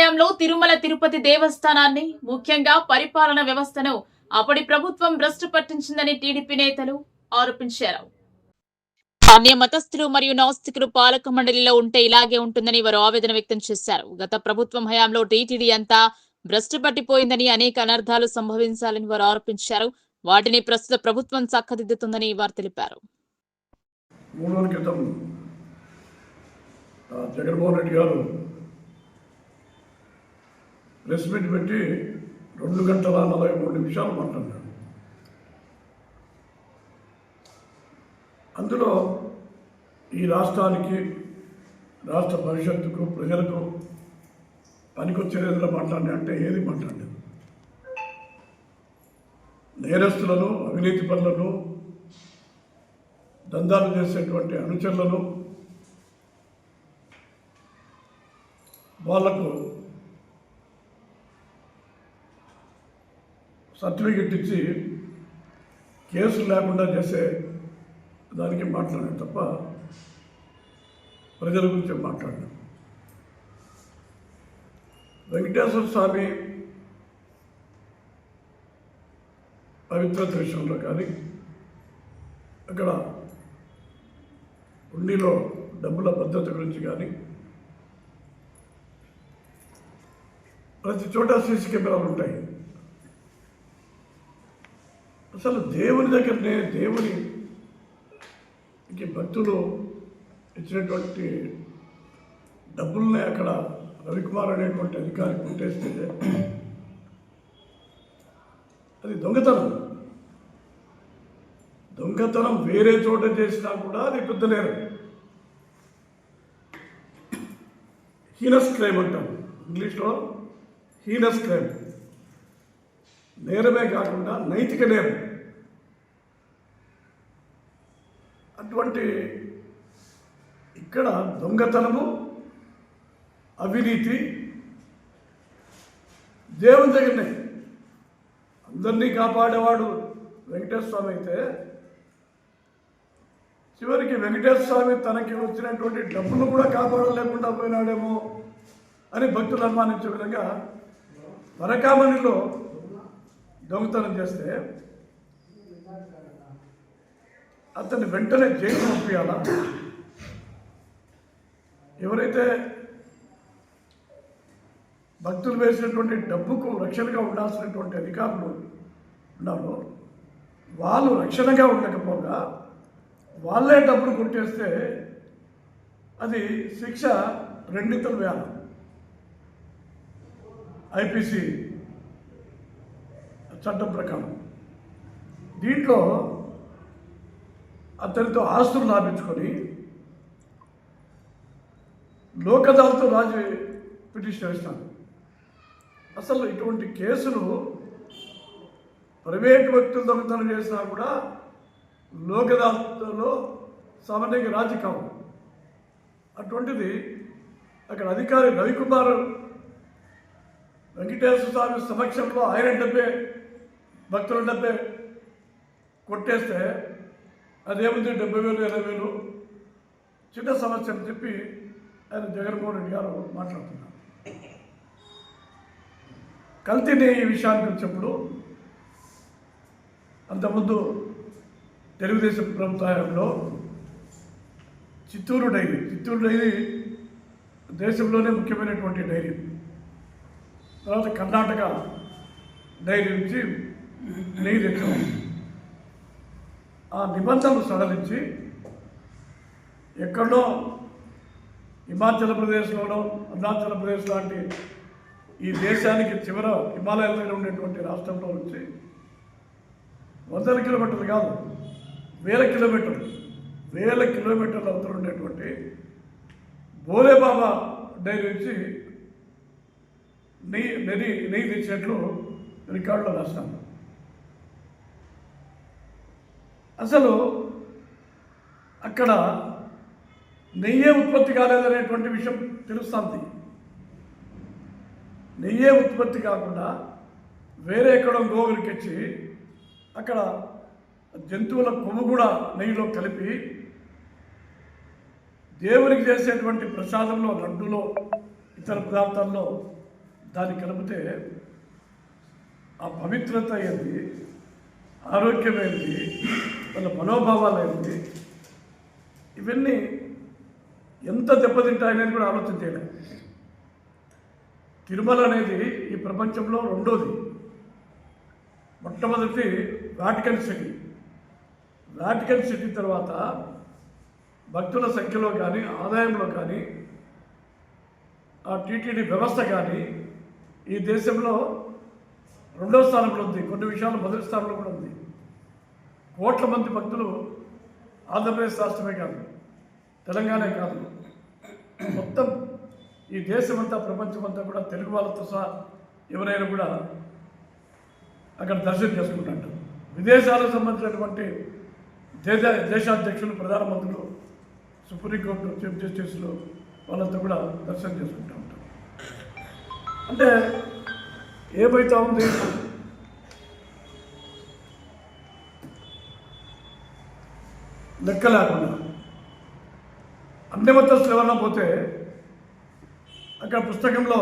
హయాంలో తిరుమల తిరుపతి దేవస్థానాన్ని ముఖ్యంగా పరిపాలన వ్యవస్థను అప్పటి ప్రభుత్వం భ్రష్టు పట్టించిందని టీడీపీ నేతలు ఆరోపించారు. అన్య మతస్థులు మరియు నాస్తికులు పాలక మండలిలో ఉంటే ఇలాగే ఉంటుందని వారు ఆవేదన వ్యక్తం చేశారు. గత ప్రభుత్వం హయాంలో టీటీడీ అంతా భ్రష్టు పట్టిపోయిందని అనేక అనర్థాలు సంభవించాలని వారు ఆరోపించారు. వాటిని ప్రస్తుత ప్రభుత్వం చక్కదిద్దుతుందని వారు తెలిపారు. జగన్మోహన్ రెడ్డి గారు ప్రెస్ మీట్ పెట్టి రెండు గంటల నలభై మూడు నిమిషాలు మాట్లాడారు అందులో ఈ రాష్ట్రానికి రాష్ట్ర భవిష్యత్తుకు ప్రజలకు పనికొచ్చే ఏదైనా మాట్లాడి అంటే ఏది మాట్లాడలేదు. నేరస్తులను అవినీతి పనులను దందాలు చేసేటువంటి అనుచరులను వాళ్ళకు సర్టిఫికెట్ ఇచ్చి కేసులు లేకుండా చేసే దానికి మాట్లాడాను తప్ప ప్రజల గురించి మాట్లాడాను. వెంకటేశ్వర స్వామి పవిత్రత విషయంలో కానీ అక్కడ ఉండిలో డబ్బుల భద్రత గురించి కానీ ప్రతి చోట సీసీ కెమెరాలు ఉంటాయి. అసలు దేవుని దగ్గరనే దేవుని భక్తులు ఇచ్చినటువంటి డబ్బుల్ని అక్కడ రవికుమార్ అనేటువంటి అధికారి కొట్టేస్తే అది దొంగతనం. దొంగతనం వేరే చోట చేసినా కూడా అది పెద్ద నేరం. హీనస్ క్రైమ్ అంటాం. ఇంగ్లీష్లో హీనస్ క్రైమ్. నేరమే కాకుండా నైతిక నేరం. అటువంటి ఇక్కడ దొంగతనము అవినీతి దేవుని దగ్గరనే అందరినీ కాపాడేవాడు వెంకటేశ్వర స్వామి అయితే చివరికి వెంకటేశ్వర స్వామి తనకి వచ్చినటువంటి డబ్బులు కూడా కాపాడలేకుండా పోయినాడేమో అని భక్తులు అనుమానించే విధంగా వరకామణిలో దొంగతనం చేస్తే అతన్ని వెంటనే జైలు పంపించాలా ఎవరైతే భక్తులు వేసినటువంటి డబ్బుకు రక్షణగా ఉండాల్సినటువంటి అధికారులు ఉన్నారో వాళ్ళు రక్షణగా ఉండకపోగా వాళ్ళే డబ్బులు కొట్టేస్తే అది శిక్ష రెండింతలు వేయాలి ఐపీసీ చట్టం ప్రకారం. దీంట్లో అతనితో ఆస్తులు లాభించుకొని లోకదాలతో రాజు పిటిషన్ వేస్తాను. అసలు ఇటువంటి కేసులు ప్రైవేట్ వ్యక్తులు దొంగతనం చేసినా కూడా లోకదాలతో సామాన్యంగా రాజీ కావు. అటువంటిది అక్కడ అధికారి రవికుమార్ వెంకటేశ్వర స్వామి సమక్షంలో ఆయన డబ్బే భక్తుల డబ్బే కొట్టేస్తే అదేముంది డెబ్బై వేలు ఇరవై వేలు చిన్న సమస్య అని చెప్పి ఆయన జగన్మోహన్ రెడ్డి గారు మాట్లాడుతున్నారు. కల్తీని ఈ విషయానికి వచ్చినప్పుడు అంతకుముందు తెలుగుదేశం ప్రభుత్వంలో చిత్తూరు డైరీ చిత్తూరు డైరీ దేశంలోనే ముఖ్యమైనటువంటి డైరీ. తర్వాత కర్ణాటక డైరీ నుంచి నెయ్యి తెచ్చాం. ఆ నిబంధనలు సడలించి ఎక్కడో హిమాచల్ ప్రదేశ్లోనో అరుణాచల్ ప్రదేశ్ లాంటి ఈ దేశానికి చివర హిమాలయాల దగ్గర ఉండేటువంటి రాష్ట్రంలో నుంచి వందల కిలోమీటర్లు కాదు వేల కిలోమీటర్లు వేల కిలోమీటర్ల అవతల ఉండేటువంటి బోలేబాబా డైరీ నుంచి నెయ్యి నెయ్యి నెయ్యి తెచ్చినట్లు రికార్డులో రాస్తాను అసలు అక్కడ నెయ్యే ఉత్పత్తి కాలేదనేటువంటి విషయం తెలుస్తుంది. నెయ్యే ఉత్పత్తి కాకుండా వేరే ఎక్కడో గోగురికిచ్చి అక్కడ జంతువుల కొవ్వు కూడా నెయ్యిలో కలిపి దేవునికి చేసేటువంటి ప్రసాదంలో లడ్డులో ఇతర పదార్థాల్లో దాన్ని కలిపితే ఆ పవిత్రత ఏంది ఆరోగ్యమైనది వాళ్ళ మనోభావాలు ఏమిటి? ఇవన్నీ ఎంత దెబ్బతింటాయనేది కూడా ఆలోచన చేయలేదు తిరుమల అనేది ఈ ప్రపంచంలో రెండోది. మొట్టమొదటి వాటికన్ సిటీ. వాటికన్ సిటీ తర్వాత భక్తుల సంఖ్యలో కానీ ఆదాయంలో కానీ ఆ టీటీడీ వ్యవస్థ కానీ ఈ దేశంలో రెండో స్థానంలో ఉంది. కొన్ని విషయాలు మొదటి స్థానంలో కూడా ఉంది. కోట్ల మంది భక్తులు ఆంధ్రప్రదేశ్ రాష్ట్రమే కాదు తెలంగాణ కాదు. మొత్తం ఈ దేశమంతా ప్రపంచమంతా కూడా తెలుగు వాళ్ళతో సహా ఎవరైనా కూడా అక్కడ దర్శనం చేసుకుంటారు విదేశాలకు సంబంధించినటువంటి దేశ దేశాధ్యక్షులు ప్రధానమంత్రులు సుప్రీంకోర్టు చీఫ్ జస్టిస్లు వాళ్ళంతా కూడా దర్శనం చేసుకుంటూ ఉంటారు. అంటే ఏమైతా ఉంది? లెక్క లేకుండా అన్ని మతస్థులు ఎవరన్నా పోతే అక్కడ పుస్తకంలో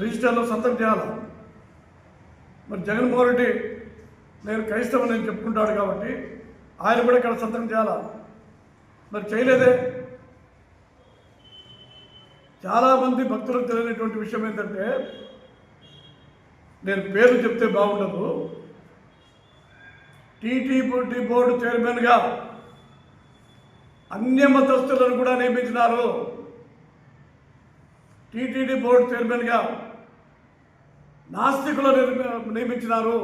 రిజిస్టర్లో సంతకం చేయాలి? మరి జగన్మోహన్ రెడ్డి నేను క్రైస్తవుని నేను చెప్పుకుంటాడు కాబట్టి ఆయన కూడా ఇక్కడ సంతకం చేయాలా? మరి చేయలేదే? చాలామంది భక్తులకు తెలియనటువంటి విషయం ఏంటంటే నేను పేరు చెప్తే బాగుండదు. టీటీ బోర్డు చైర్మన్గా అన్య మతస్థులను కూడా నియమించినారు. టీటీడీ బోర్డు చైర్మన్గా నాస్తికులను నియమించినారు.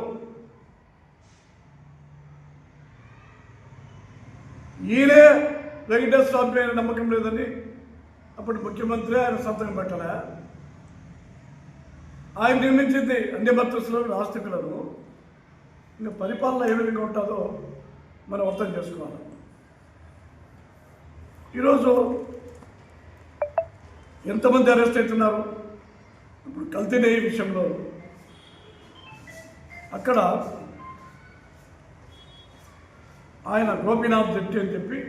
ఈయనే వెంకటేశ్వర స్వామి పైన నమ్మకం లేదని అప్పుడు ముఖ్యమంత్రి ఆయన సంతకం పెట్టలే. ఆయన నియమించింది అన్ని మతస్థులను నాస్తికులను. ఇంకా పరిపాలన ఏ విధంగా ఉంటుందో మనం అర్థం చేసుకోవాలి. ఈరోజు ఎంతమంది అరెస్ట్ అవుతున్నారు? ఇప్పుడు కల్తీ నెయ్యి విషయంలో. అక్కడ ఆయన గోపీనాథ్ జడ్జి అని చెప్పి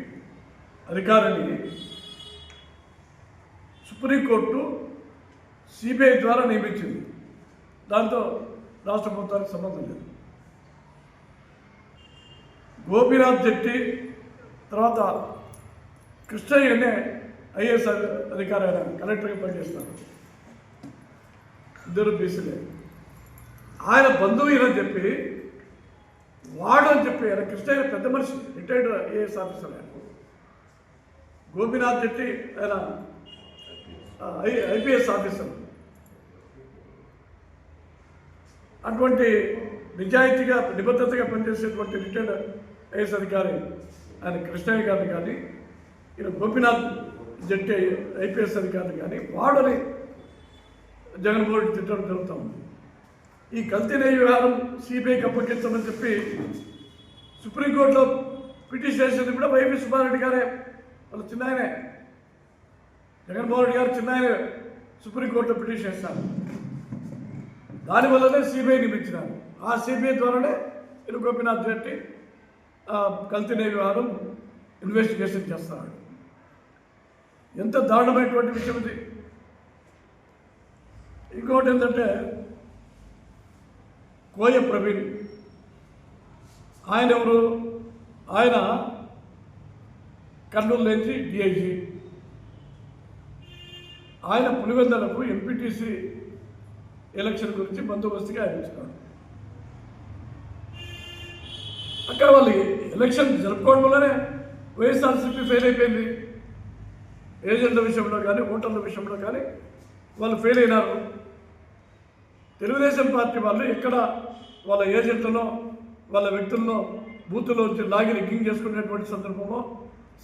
అధికారిని సుప్రీంకోర్టు సిబిఐ ద్వారా నియమించింది. దాంతో రాష్ట్ర ప్రభుత్వానికి సంబంధం లేదు. గోపీనాథ్ జట్టి తర్వాత కృష్ణయ్య అనే ఐఏఎస్ అధికారి ఆయన కలెక్టర్గా పనిచేస్తున్నారు ఇద్దరు బీసీలే. ఆయన బంధువు ఈయనని చెప్పి వాడు అని చెప్పి ఆయన కృష్ణయ్య పెద్ద మనిషి రిటైర్డ్ ఐఏఎస్ ఆఫీసర్ ఆయన. గోపీనాథ్ చెట్టి ఆయన ఐపీఎస్ ఆఫీసర్. అటువంటి నిజాయితీగా నిబద్ధతగా పనిచేసేటువంటి రిటైర్డ్ ఐఏఎస్ అధికారి ఆయన కృష్ణయ్య గారిని కానీ ఈయన గోపీనాథ్ జట్టి ఐపీఎస్ అధికారిని కానీ వాడని జగన్మోహన్ రెడ్డి తిట్టడం జరుగుతూ ఉంది. ఈ కల్తీ నెయ్యి వ్యవహారం సిబిఐకి అప్పగించమని చెప్పి సుప్రీంకోర్టులో పిటిషన్ చేసింది కూడా వైవి సుబ్బారెడ్డి గారే. వాళ్ళ చిన్న ఆయనే జగన్మోహన్ రెడ్డి గారు చిన్న ఆయన సుప్రీంకోర్టులో పిటిషన్ చేస్తారు దానివల్లనే సిబిఐ నియమించినారు ఆ సిబిఐ ద్వారానే ఇరు గోపీనాథ్ రెడ్డి కల్తీ నెయ్యి వ్యవహారం ఇన్వెస్టిగేషన్ చేస్తున్నాడు. ఎంత దారుణమైనటువంటి విషయం ఇది. ఇంకోటి ఏంటంటే కోయ ప్రవీణ్ ఆయన ఎవరు? ఆయన కర్నూలు నుంచి డిఐజీ ఆయన పులివెందలకు ఎంపీటీసీ ఎలక్షన్ గురించి బందోబస్తుగా ఆయన అక్కడ వాళ్ళు ఎలక్షన్ జరుపుకోవడం వల్లనే వైఎస్ఆర్సీపీ ఫెయిల్ అయిపోయింది. ఏజెంట్ల విషయంలో కానీ ఓటర్ల విషయంలో కానీ వాళ్ళు ఫెయిల్ అయినారు. తెలుగుదేశం పార్టీ వాళ్ళు ఎక్కడ వాళ్ళ ఏజెంట్లను వాళ్ళ వ్యక్తులను బూతులో వచ్చి లాగి గింగ్ చేసుకునేటువంటి సందర్భమో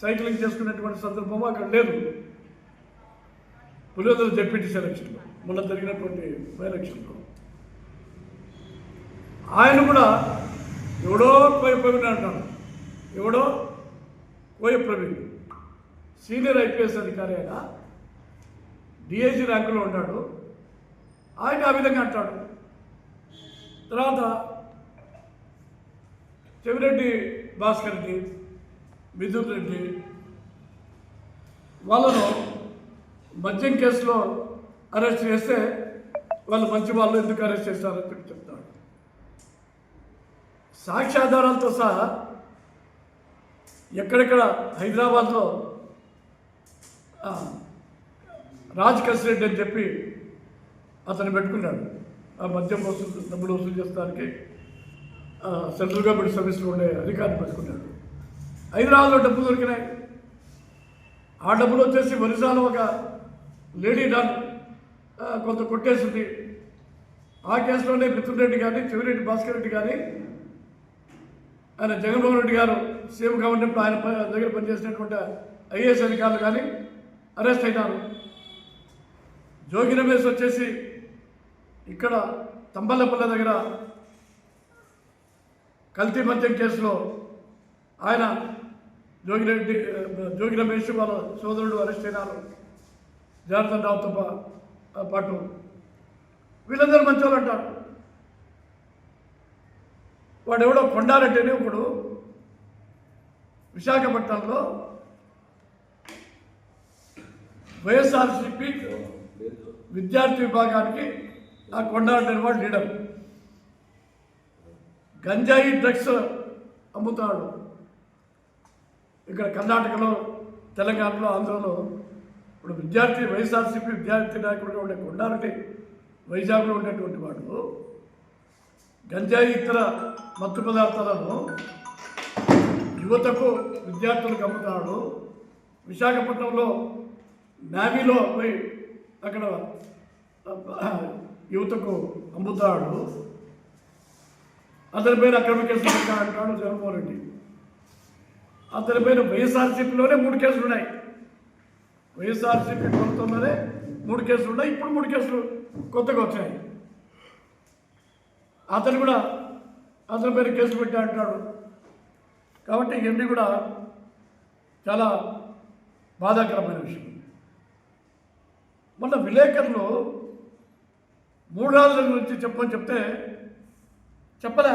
సైక్లింగ్ చేసుకునేటువంటి సందర్భమో అక్కడ లేదు. పులివెందుల జెడ్పీటీ ఎలక్షన్లో మొన్న జరిగినటువంటి బై ఎలక్షన్లో ఆయన కూడా ఎవడో కోయ ప్రవీణ్ అంటాడు. ఎవడో కోయ ప్రవీణ్ సీనియర్ ఐపీఎస్ అధికారి అయినా డిఐజీ ర్యాంకులో ఉంటాడు ఆయన ఆ విధంగా అంటాడు. తర్వాత చెవిరెడ్డి భాస్కర్ రెడ్డి మిథున్ రెడ్డి వాళ్ళను మద్యం కేసులో అరెస్ట్ చేస్తే వాళ్ళు మంచి వాళ్ళు ఎందుకు అరెస్ట్ చేస్తారని చెప్పి చెప్తాడు. సాక్ష్యాధారాలతో సహా ఎక్కడెక్కడ హైదరాబాద్లో రాజ్ కసిరెడ్డి అని చెప్పి అతను పెట్టుకున్నాడు. ఆ మద్యం వసూలు డబ్బులు వసూలు చేస్తానికి సెంట్రల్ గవర్నమెంట్ సర్వీస్లో ఉండే అధికారిని పెట్టుకున్నాడు. హైదరాబాద్లో డబ్బులు దొరికినాయి. ఆ డబ్బులు వచ్చేసి ఒరిస్సాలో ఒక లేడీ డాన్ కొంత కొట్టేసింది. ఆ కేసులోనే మిథున్ రెడ్డి కానీ చెవిరెడ్డి భాస్కర్ రెడ్డి కానీ ఆయన జగన్మోహన్ రెడ్డి గారు సీఎం గవర్నమెంట్ ఆయన ప- దగ్గర పనిచేసినటువంటి ఐఏఎస్ అధికారులు కానీ అరెస్ట్ అయినారు. జోగి రమేష్ వచ్చేసి ఇక్కడ తంబల్లపల్లె దగ్గర కల్తీ మద్యం కేసులో ఆయన జోగిరెడ్డి జోగి రమేష్ వాళ్ళ సోదరుడు అరెస్ట్ అయినారు. జనార్దన్ రావుతో పాటు వీళ్ళందరూ మంచి వాళ్ళు అంటారు. వాడు ఎవడో కొండారెడ్డి అని ఒకడు విశాఖపట్నంలో వైఎస్ఆర్సిపి విద్యార్థి విభాగానికి ఆ కొండారెడ్డి అని వాడు లీడర్. గంజాయి డ్రగ్స్ అమ్ముతాడు. ఇక్కడ కర్ణాటకలో తెలంగాణలో ఆంధ్రలో ఇప్పుడు విద్యార్థి వైఎస్ఆర్సీపీ విద్యార్థి నాయకుడిగా ఉండే కొండారెడ్డి వైజాగ్లో ఉండేటువంటి వాడు గంజాయి ఇతర మత్తు పదార్థాలను యువతకు విద్యార్థులకు అమ్ముతాడు. విశాఖపట్నంలో నావీలో పోయి అక్కడ యువతకు అమ్ముతాడు. అతని పేరు అక్రమ కేసులు పెట్టా అంటాడు జగన్మోహన్ రెడ్డి. అతని పేరు వైఎస్ఆర్సీపీలోనే మూడు కేసులు ఉన్నాయి. వైఎస్ఆర్సీపీ ప్రభుత్వంలోనే మూడు కేసులు ఉన్నాయి. ఇప్పుడు మూడు కేసులు కొత్తగా వచ్చాయి. అతను కూడా అతని పేరు కేసు పెట్టా అంటాడు. కాబట్టి ఇవన్నీ కూడా చాలా బాధాకరమైన విషయం. మొన్న విలేకరులు మూడు రాజుల గురించి చెప్పమని చెప్తే చెప్పలే.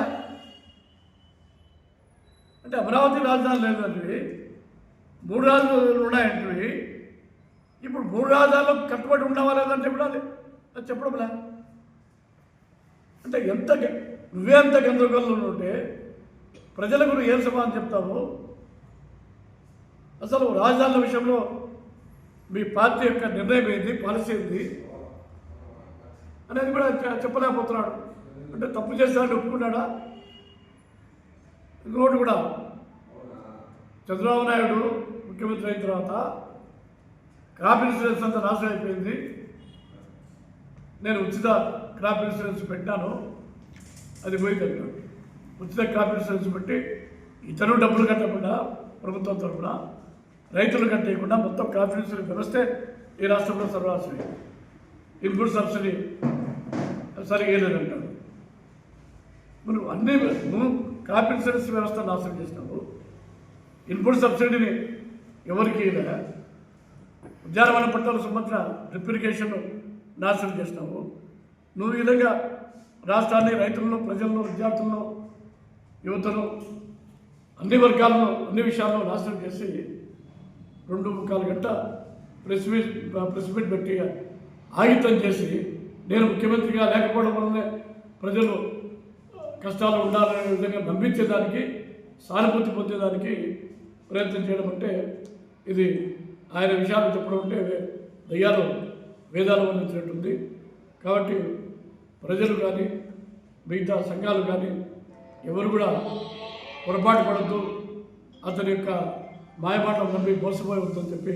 అంటే అమరావతి రాజధాని లేదంటివి మూడు రాజధానులు ఉన్నాయంటివి ఇప్పుడు మూడు రాజధానులు కట్టుబడి ఉన్నావా లేదని చెప్పడాలి. అది చెప్పడంలే అంటే ఎంత గ- నువ్వే అంత గందరగోళంలో ఉంటే ప్రజలకు నువ్వు ఏం సమాధానం చెప్తావు? అసలు రాజధానుల విషయంలో మీ పార్టీ యొక్క నిర్ణయం ఏంది పాలసీ ఏంది అనేది కూడా చెప్పలేకపోతున్నాడు. అంటే తప్పు చేశాడని ఒప్పుకున్నాడా? ఇంకోటి కూడా చంద్రబాబు నాయుడు ముఖ్యమంత్రి అయిన తర్వాత క్రాప్ ఇన్సూరెన్స్ అంతా నాశనం అయిపోయింది. నేను ఉచిత క్రాప్ ఇన్సూరెన్స్ పెట్టాను. అది పోయింది అన్నాడు ఉచిత క్రాప్ ఇన్సూరెన్స్ పెట్టి ఇతను డబ్బులు కట్టకుండా ప్రభుత్వం తరఫున రైతులు కట్టేయకుండా మొత్తం క్రాప్ ఇన్సూరెన్స్ వ్యవస్థే ఈ రాష్ట్రంలో సర్వనాశనం ఇన్పుట్ సబ్సిడీ సరిగా వేయలేదంటాడు మరి అన్ని నువ్వు క్రాప్ ఇన్సూరెన్స్ వ్యవస్థ నాశనం చేసినావు. ఇన్పుట్ సబ్సిడీని ఎవరికి ఉద్యానవన పంటలకు సంబంధించిన రిప్రికేషన్ నాశనం చేసినావు. నువ్వు ఈ విధంగా రాష్ట్రాన్ని రైతులను ప్రజలను విద్యార్థులను యువతను అన్ని వర్గాలను అన్ని విషయాల్లో నాశనం చేసి రెండు ముక్కాలు గంట ప్రెస్ మీట్ ప్రెస్ మీట్ పెట్టి ఆగితం చేసి నేను ముఖ్యమంత్రిగా లేకపోవడం వల్లనే ప్రజలు కష్టాలు ఉండాలనే విధంగా నమ్మించేదానికి సానుభూతి పొందేదానికి ప్రయత్నం చేయడం అంటే ఇది ఆయన విషయాలు చెప్పడం అంటే దయ్యాలు వేదాలు వర్ణించినట్టుంది కాబట్టి ప్రజలు కానీ మిగతా సంఘాలు కానీ ఎవరు కూడా పొరపాటు పడద్దు. అతని యొక్క మాయమాటలు నమ్మి మోసపోయి ఉందని చెప్పి